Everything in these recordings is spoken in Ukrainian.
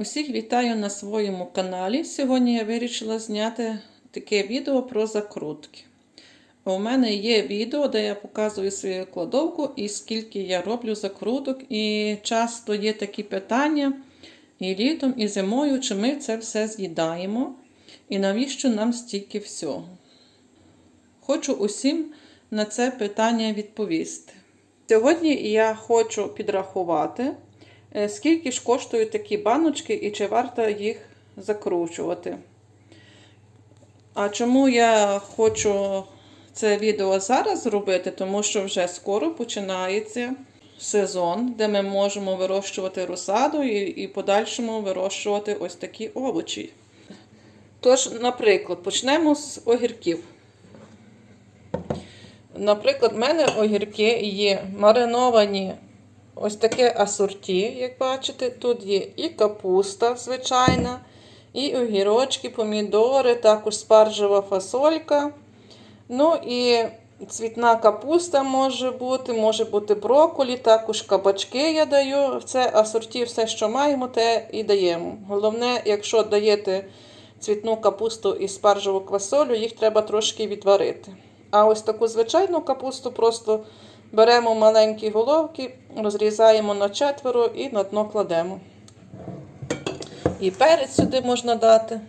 Усіх вітаю на своєму каналі. Сьогодні я вирішила зняти таке відео про закрутки. У мене є відео, де я показую свою кладовку і скільки я роблю закруток. І часто є такі питання і літом, і зимою, чи ми це все з'їдаємо, і навіщо нам стільки всього. Хочу усім на це питання відповісти. Сьогодні я хочу підрахувати. Е, Скільки ж коштують такі баночки і чи варто їх закручувати? А чому я хочу це відео зараз зробити? Тому що вже скоро починається сезон, де ми можемо вирощувати розсаду і, і подальшому вирощувати ось такі овочі. Тож, наприклад, почнемо з огірків. Наприклад, в мене огірки є мариновані ось таке асорті, як бачите. Тут є і капуста звичайна, і огірочки, помідори, також спаржева фасолька. Ну і цвітна капуста може бути, може бути брокколі, також кабачки я даю. Це асорті все, що маємо, те і даємо. Головне, якщо даєте цвітну капусту і спаржеву квасолю, їх треба трошки відварити. А ось таку звичайну капусту просто беремо маленькі головки, розрізаємо на четверо і на дно кладемо. І перець сюди можна дати.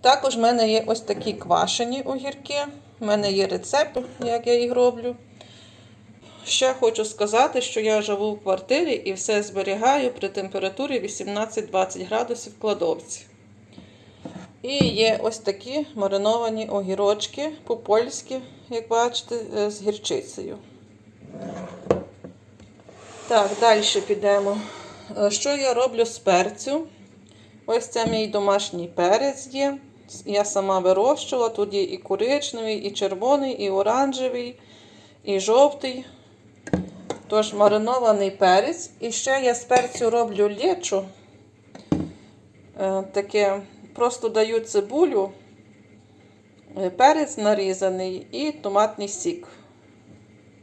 Також в мене є ось такі квашені огірки. У мене є рецепт, як я їх роблю. Ще хочу сказати, що я живу в квартирі і все зберігаю при температурі 18-20 градусів в кладовці. І є ось такі мариновані огірочки по-польськи, як бачите, з гірчицею. Так, далі підемо. Е, Що я роблю з перцю? Ось це мій домашній перець є. Я сама вирощувала. Тут є і коричневий, і червоний, і оранжевий, і жовтий. Тож маринований перець. І ще я з перцю роблю лєчу. Е, Таке просто даю цибулю, е, перець нарізаний і томатний сік.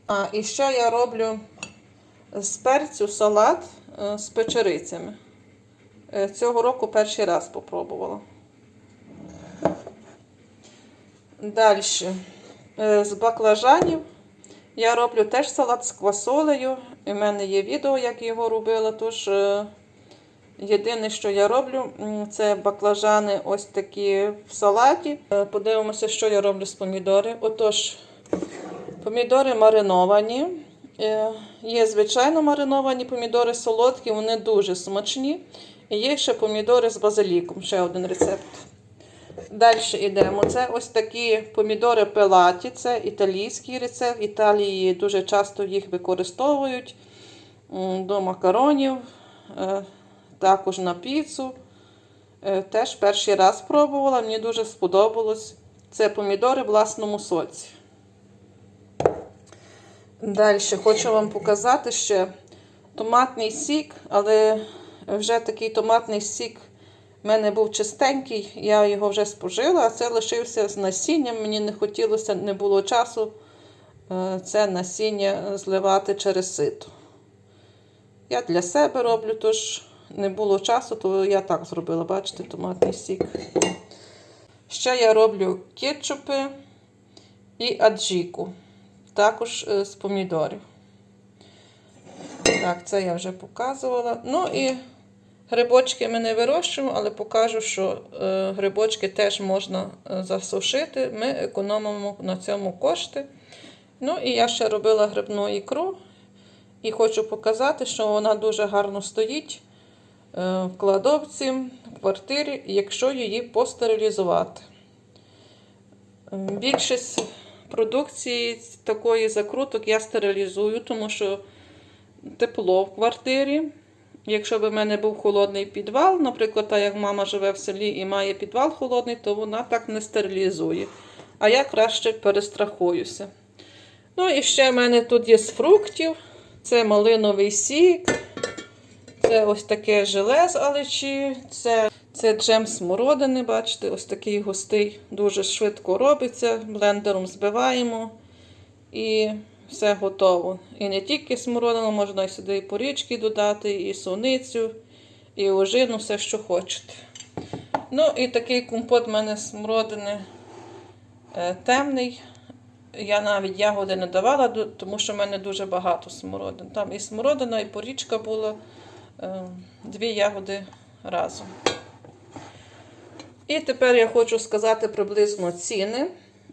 А, і ще я роблю з перцю салат е, з печерицями. Е, Цього року перший раз спробувала. Далі. Е, З баклажанів я роблю теж салат з квасолею. У мене є відео, як його робила. Тож, єдине, що я роблю, це баклажани ось такі в салаті. Подивимося, що я роблю з помідори. Отож, помідори мариновані. Е, Є звичайно мариновані помідори солодкі, вони дуже смачні. І є ще помідори з базиліком, ще один рецепт. Далі йдемо. Це ось такі помідори пелаті, це італійський рецепт. В Італії дуже часто їх використовують до макаронів, е, також на піцу. Е, Теж перший раз пробувала, мені дуже сподобалось. Це помідори в власному соці. Далі хочу вам показати ще томатний сік, але вже такий томатний сік в мене був чистенький, я його вже спожила, а це лишився з насінням. Мені не хотілося, не було часу е, це насіння зливати через сито. Я для себе роблю, тож не було часу, то я так зробила, бачите, томатний сік. Ще я роблю кетчупи і аджіку також е, з помідорів. Так, це я вже показувала. Ну і грибочки ми не вирощуємо, але покажу, що е, грибочки теж можна е, засушити. Ми економимо на цьому кошти. Ну і я ще робила грибну ікру. І хочу показати, що вона дуже гарно стоїть в кладовці, в квартирі, якщо її постерилізувати. Більшість продукції такої закруток я стерилізую, тому що тепло в квартирі. Якщо б в мене був холодний підвал, наприклад, та як мама живе в селі і має підвал холодний, то вона так не стерилізує. А я краще перестрахуюся. Ну і ще в мене тут є з фруктів. Це малиновий сік. Це ось таке желе з алечі. Це це джем смородини, бачите, ось такий густий, дуже швидко робиться. Блендером збиваємо і все готово. І не тільки смородину, можна і сюди і порічки додати, і суницю, і ожину, все, що хочете. Ну, і такий компот в мене смородини е, темний. Я навіть ягоди не давала, тому що в мене дуже багато смородин. Там і смородина, і порічка була, дві ягоди разом. І тепер я хочу сказати приблизно ціни.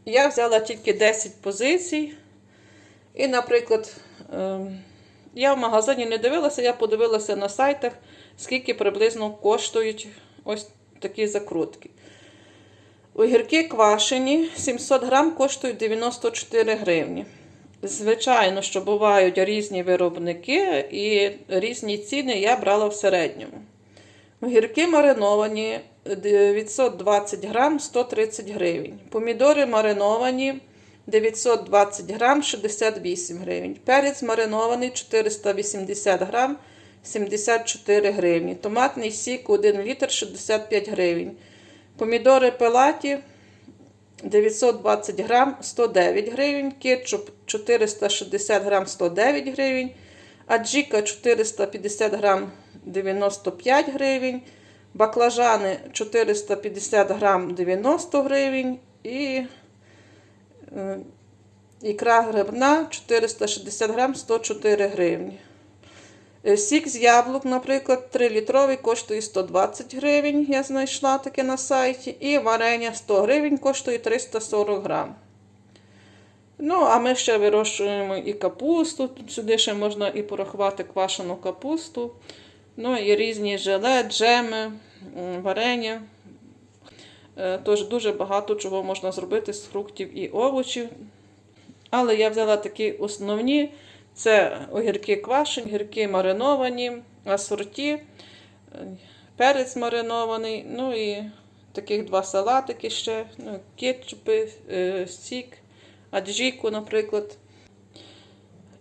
Я взяла тільки 10 позицій. І, наприклад, ем, я в магазині не дивилася, я подивилася на сайтах, скільки приблизно коштують ось такі закрутки. Огірки квашені 700 грам коштують 94 гривні. Звичайно, що бувають різні виробники і різні ціни я брала в середньому. Огірки мариновані 920 грам 130 гривень. Помідори мариновані 920 грам 68 гривень. Перець маринований 480 грам 74 гривні. Томатний сік 1 літр 65 гривень. Помідори пелаті 920 грам 109 гривень. Кетчуп 460 грам 109 гривень. Аджіка 450 грам 95 гривень. Баклажани 450 грам 90 гривень. І е, ікра грибна 460 грам 104 гривні. Е, Сік з яблук, наприклад, 3-літровий коштує 120 гривень, я знайшла таке на сайті. І варення 100 гривень коштує 340 грам. Ну, а ми ще вирощуємо і капусту. Сюди ще можна і порахувати квашену капусту. Ну і різні желе, джеми, варення. Е, Тож дуже багато чого можна зробити з фруктів і овочів. Але я взяла такі основні: це огірки квашені, огірки мариновані, асорті, е, перець маринований, ну і таких два салатики ще, ну, кетчупи, е, сік, аджіку, наприклад.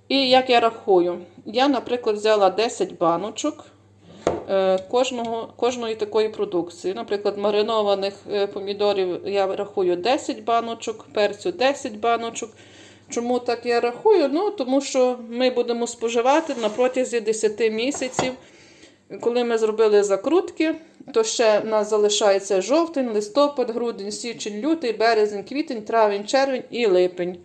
І як я рахую, я, наприклад, взяла 10 баночок е, кожного, кожної такої продукції. Наприклад, маринованих помідорів я рахую 10 баночок, перцю 10 баночок. Чому так я рахую? Ну, тому що ми будемо споживати на протязі 10 місяців. Коли ми зробили закрутки, то ще в нас залишається жовтень, листопад, грудень, січень, лютий, березень, квітень, травень, червень і липень.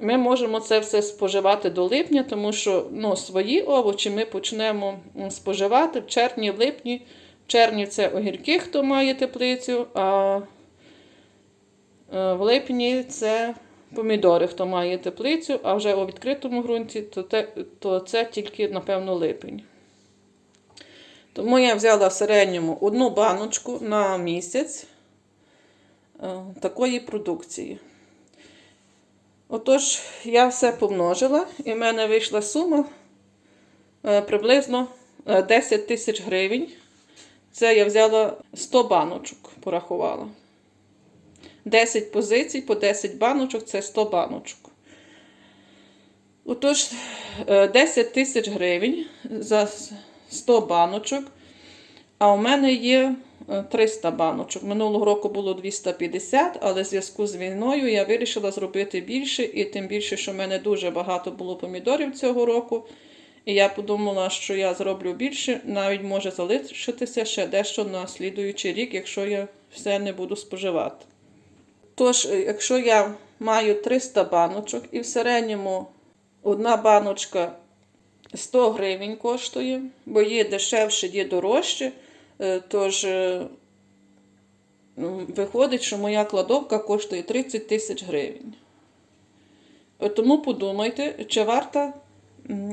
Ми можемо це все споживати до липня, тому що ну, свої овочі ми почнемо споживати в червні, липні. В червні це огірки, хто має теплицю, а е, в липні це помідори, хто має теплицю, а вже у відкритому ґрунті, то, те, то це тільки, напевно, липень. Тому я взяла в середньому одну баночку на місяць е, такої продукції. Отож, я все помножила, і в мене вийшла сума е, приблизно е, 10 тисяч гривень. Це я взяла 100 баночок, порахувала. 10 позицій по 10 баночок це 100 баночок. Отож, е, 10 тисяч гривень за 100 баночок. А у мене є е, 300 баночок. Минулого року було 250, але в зв'язку з війною я вирішила зробити більше, і тим більше, що в мене дуже багато було помідорів цього року. І я подумала, що я зроблю більше, навіть може залишитися ще дещо на слідуючий рік, якщо я все не буду споживати. Тож, е, якщо я маю 300 баночок і в середньому одна баночка 100 гривень коштує, бо є дешевше, є дорожче. Е, Тож е, ну, виходить, що моя кладовка коштує 30 тисяч гривень. Тому подумайте, чи варто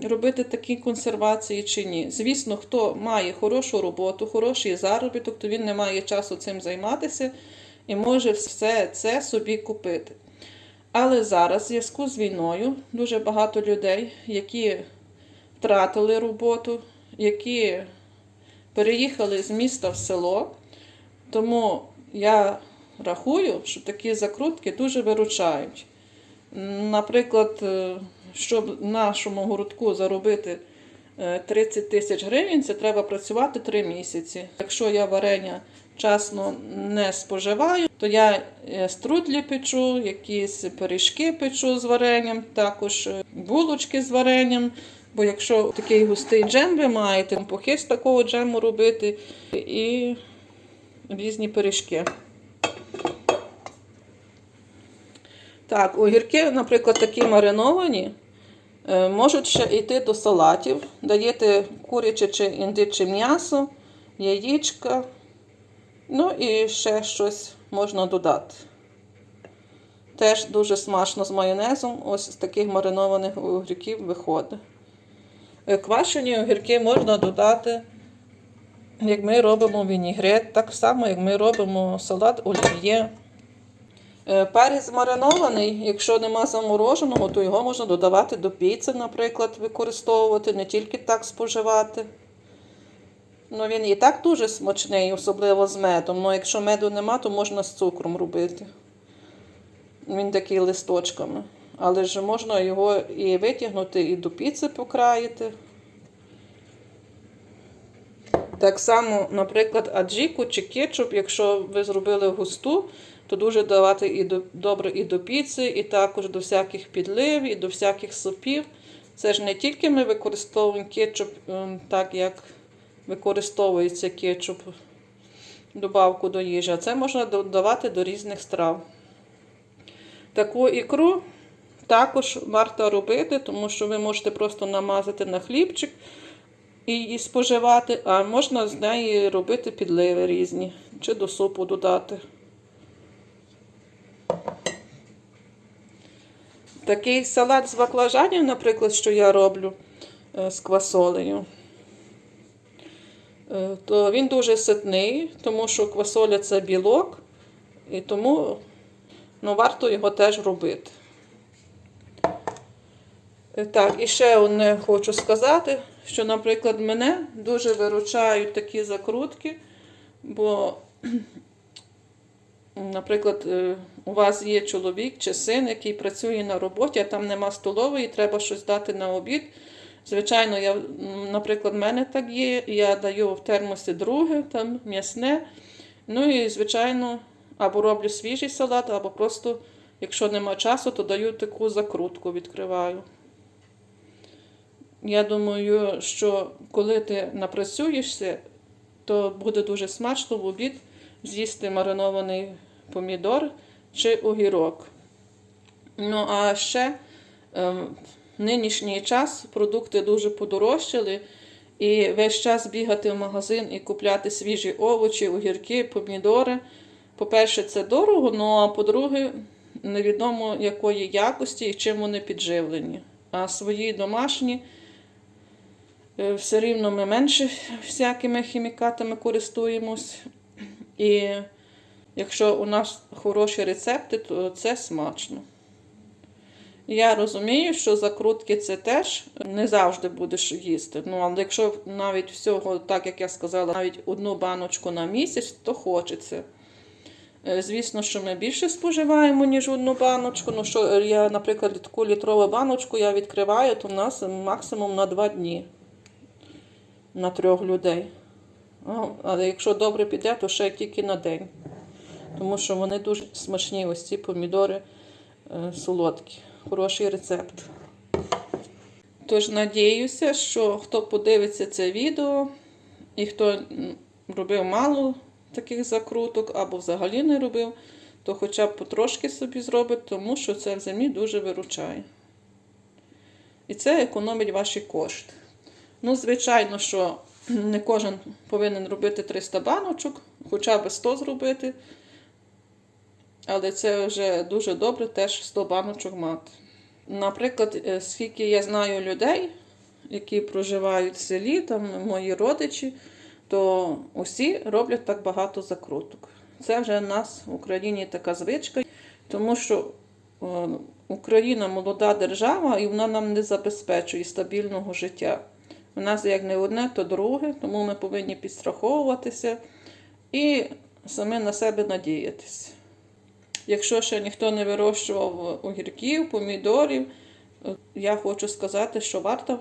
робити такі консервації чи ні. Звісно, хто має хорошу роботу, хороший заробіток, то він не має часу цим займатися і може все це собі купити. Але зараз, в зв'язку з війною, дуже багато людей, які втратили роботу, які переїхали з міста в село. Тому я рахую, що такі закрутки дуже виручають. Наприклад, е, щоб нашому городку заробити е, 30 тисяч гривень, це треба працювати 3 місяці. Якщо я варення часно не споживаю, то я е, струдлі печу, якісь пиріжки печу з варенням, також е, булочки з варенням. Бо якщо такий густий джем ви маєте, похи з такого джему робити і різні пиріжки. Так, огірки, наприклад, такі мариновані, е, можуть ще йти до салатів. Даєте куряче чи індиче м'ясо, яєчка, ну і ще щось можна додати. Теж дуже смачно з майонезом. Ось з таких маринованих огірків виходить. Е, Квашені огірки можна додати, як ми робимо вінігрет, так само, як ми робимо салат олів'є. Е, Перець маринований, якщо нема замороженого, то його можна додавати до піци, наприклад, використовувати, не тільки так споживати. Ну, він і так дуже смачний, особливо з медом. Ну, якщо меду нема, то можна з цукром робити. Він такий листочками. Але ж можна його і витягнути, і до піци покраїти. Так само, наприклад, аджіку чи кетчуп, якщо ви зробили густу, то дуже давати і до, добре і до піци, і також до всяких підлив, і до всяких супів. Це ж не тільки ми використовуємо кетчуп ем, так, як використовується кетчуп, добавку до їжі, а це можна додавати до різних страв. Таку ікру також варто робити, тому що ви можете просто намазати на хлібчик і її споживати, а можна з неї робити підливи різні, чи до супу додати. Такий салат з баклажанів, наприклад, що я роблю е, з квасолею, то він дуже ситний, тому що квасоля це білок, і тому ну, варто його теж робити. Е, Так, і ще одне хочу сказати, що, наприклад, мене дуже виручають такі закрутки, бо, наприклад, е, у вас є чоловік чи син, який працює на роботі, а там нема столової, треба щось дати на обід. Звичайно, я, наприклад, в мене так є, я даю в термосі друге, там м'ясне. Ну і, звичайно, або роблю свіжий салат, або просто, якщо нема часу, то даю таку закрутку, відкриваю. Я думаю, що коли ти напрацюєшся, то буде дуже смачно в обід з'їсти маринований помідор чи огірок. Ну, а ще ем, нинішній час продукти дуже подорожчали, і весь час бігати в магазин і купляти свіжі овочі, огірки, помідори. По-перше, це дорого, ну а по-друге, невідомо якої якості і чим вони підживлені. А свої домашні е, все рівно ми менше всякими хімікатами користуємось. І якщо у нас хороші рецепти, то це смачно. Я розумію, що закрутки це теж не завжди будеш їсти. Ну, але якщо навіть всього, так як я сказала, навіть одну баночку на місяць, то хочеться. Е, Звісно, що ми більше споживаємо, ніж одну баночку. Ну, що я, наприклад, таку літрову баночку я відкриваю, то в нас максимум на два дні на трьох людей. Ну, Але якщо добре піде, то ще тільки на день. Тому що вони дуже смачні, ось ці помідори е, солодкі. Хороший рецепт. Тож надіюся, що хто подивиться це відео і хто робив мало таких закруток або взагалі не робив, то хоча б потрошки собі зробить, тому що це в зимі дуже виручає. І це економить ваші кошти. Ну, звичайно, що не кожен повинен робити 300 баночок, хоча б 100 зробити. Але це вже дуже добре теж 100 баночок мати. Наприклад, е, скільки я знаю людей, які проживають в селі, там мої родичі, то усі роблять так багато закруток. Це вже в нас в Україні така звичка, тому що е, Україна молода держава і вона нам не забезпечує стабільного життя. У нас як не одне, то друге, тому ми повинні підстраховуватися і самі на себе надіятися. Якщо ще ніхто не вирощував огірків, помідорів, е, я хочу сказати, що варто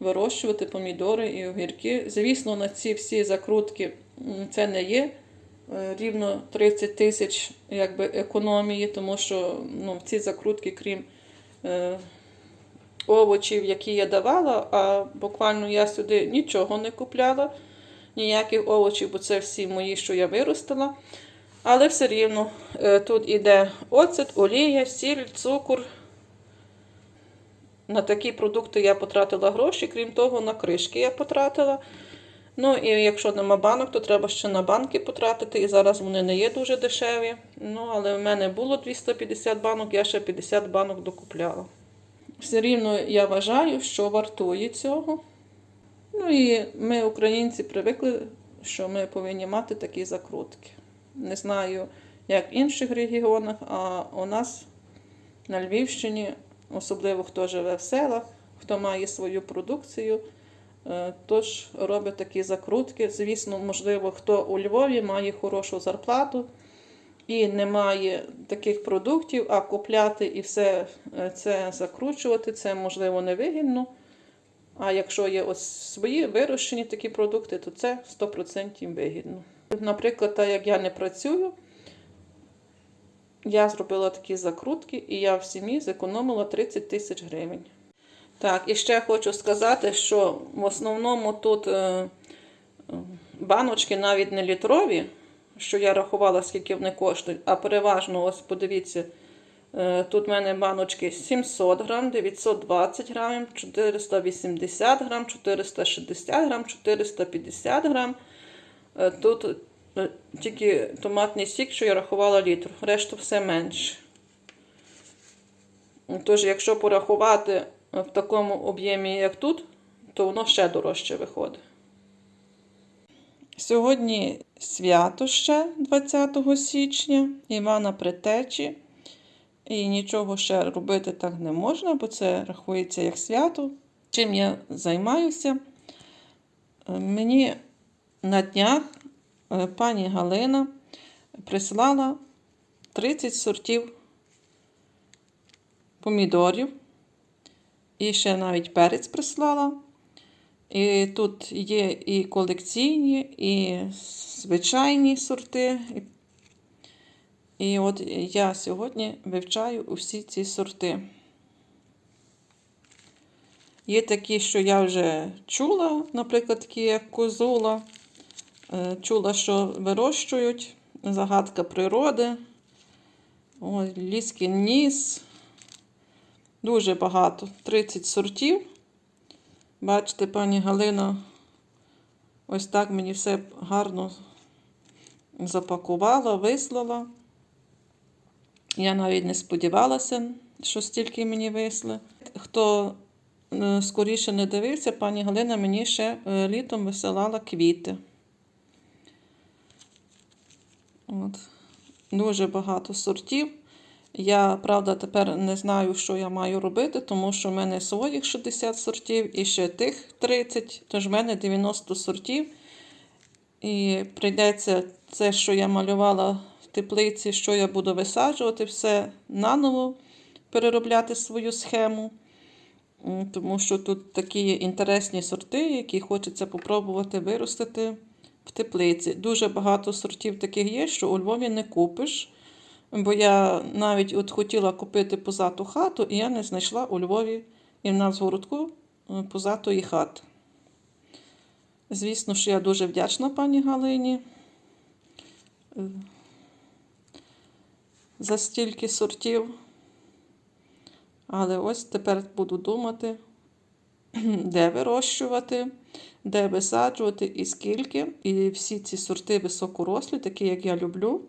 вирощувати помідори і огірки. Звісно, на ці всі закрутки це не є е, рівно 30 тисяч якби, економії, тому що ну, ці закрутки, крім е, овочів, які я давала, а буквально я сюди нічого не купляла, ніяких овочів, бо це всі мої, що я виростила. Але все рівно е, тут іде оцет, олія, сіль, цукор. На такі продукти я потратила гроші, крім того, на кришки я потратила. Ну і якщо нема банок, то треба ще на банки потратити. І зараз вони не є дуже дешеві. Ну, але в мене було 250 банок, я ще 50 банок докупляла. Все рівно я вважаю, що вартує цього. Ну і ми, українці, привикли, що ми повинні мати такі закрутки. Не знаю, як в інших регіонах, а у нас на Львівщині, особливо хто живе в селах, хто має свою продукцію, е, тож робить такі закрутки. Звісно, можливо, хто у Львові має хорошу зарплату і не має таких продуктів, а купляти і все е, це закручувати, це можливо невигідно. А якщо є ось свої вирощені такі продукти, то це 100% вигідно. Наприклад, так як я не працюю, я зробила такі закрутки, і я в сім'ї зекономила 30 тисяч гривень. Так, і ще хочу сказати, що в основному тут е, баночки навіть не літрові, що я рахувала, скільки вони коштують, а переважно, ось подивіться, е, тут в мене баночки 700 грам, 920 грамів, 480 грам, 460 грам, 450 грам. Е, Тут е, тільки томатний сік, що я рахувала літр, решту все менше. Тож, якщо порахувати в такому об'ємі, як тут, то воно ще дорожче виходить. Сьогодні свято ще 20 січня, Івана Притечі. І нічого ще робити так не можна, бо це рахується як свято. Чим я займаюся? Е, Мені на днях е, пані Галина прислала 30 сортів помідорів. І ще навіть перець прислала. І тут є і колекційні, і звичайні сорти. І, от я сьогодні вивчаю усі ці сорти. Є такі, що я вже чула, наприклад, такі як козула. Е, Чула, що вирощують. Загадка природи. Ось, ліскін ніс. Дуже багато. 30 сортів. Бачите, пані Галина ось так мені все гарно запакувала, вислала. Я навіть не сподівалася, що стільки мені висли. Хто е, скоріше не дивився, пані Галина мені ще е, літом висилала квіти. От. Дуже багато сортів. Я, правда, тепер не знаю, що я маю робити, тому що в мене своїх 60 сортів і ще тих 30, тож в мене 90 сортів. І прийдеться це, що я малювала в теплиці, що я буду висаджувати, все наново переробляти свою схему. Тому що тут такі інтересні сорти, які хочеться попробувати виростити в теплиці. Дуже багато сортів таких є, що у Львові не купиш. Бо я навіть от хотіла купити позату хату, і я не знайшла у Львові і в нас в городку е, позатої хати. Звісно, що я дуже вдячна пані Галині е, за стільки сортів. Але ось тепер буду думати, де вирощувати, де висаджувати і скільки. І всі ці сорти високорослі, такі, як я люблю.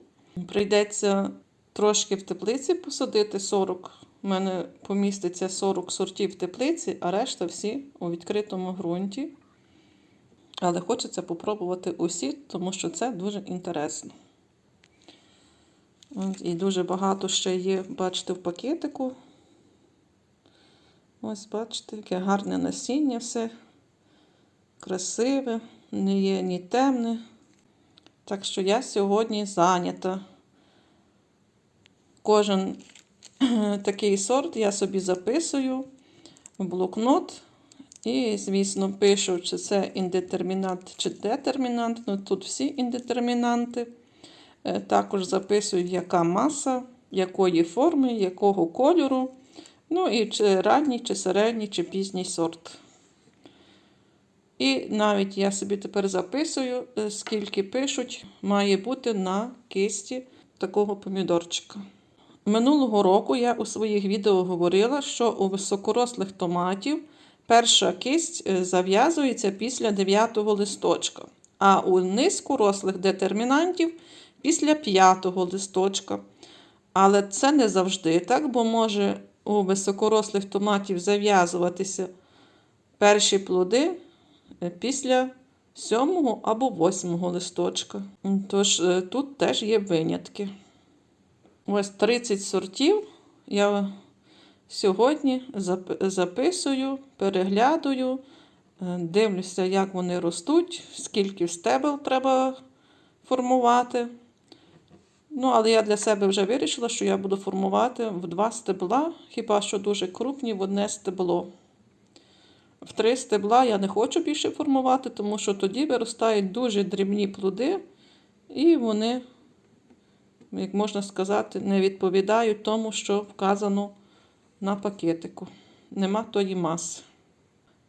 Прийдеться трошки в теплиці посадити 40. У мене поміститься 40 сортів в теплиці, а решта всі у відкритому ґрунті. Але хочеться попробувати усі, тому що це дуже інтересно. І дуже багато ще є, бачите, в пакетику. Ось, бачите, яке гарне насіння все. Красиве, не є ні темне. Так що я сьогодні зайнята. Кожен такий сорт я собі записую в блокнот. І, звісно, пишу, чи це індетермінант, чи детермінант. Ну, тут всі індетермінанти. Е, Також записую, яка маса, якої форми, якого кольору. Ну і чи ранній, чи середній, чи пізній сорт. І навіть я собі тепер записую, е, скільки пишуть, має бути на кисті такого помідорчика. Минулого року я у своїх відео говорила, що у високорослих томатів перша кисть е, зав'язується після 9 листочка, а у низькорослих детермінантів після 5 листочка. Але це не завжди так, бо може у високорослих томатів зав'язуватися перші плоди е, після 7 або 8 листочка. Тож е, тут теж є винятки. Ось 30 сортів я сьогодні записую, переглядаю, е, дивлюся, як вони ростуть, скільки стебел треба формувати. Ну, але я для себе вже вирішила, що я буду формувати в два стебла, хіба що дуже крупні в одне стебло. В три стебла я не хочу більше формувати, тому що тоді виростають дуже дрібні плоди, і вони, як можна сказати, не відповідають тому, що вказано на пакетику. Нема тої маси.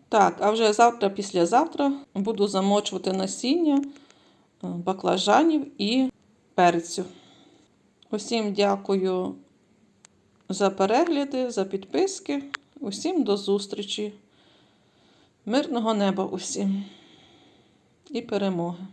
Так, а вже завтра, післязавтра буду замочувати насіння е, баклажанів і перцю. Усім дякую за перегляди, за підписки. Усім до зустрічі. Мирного неба усім і перемоги!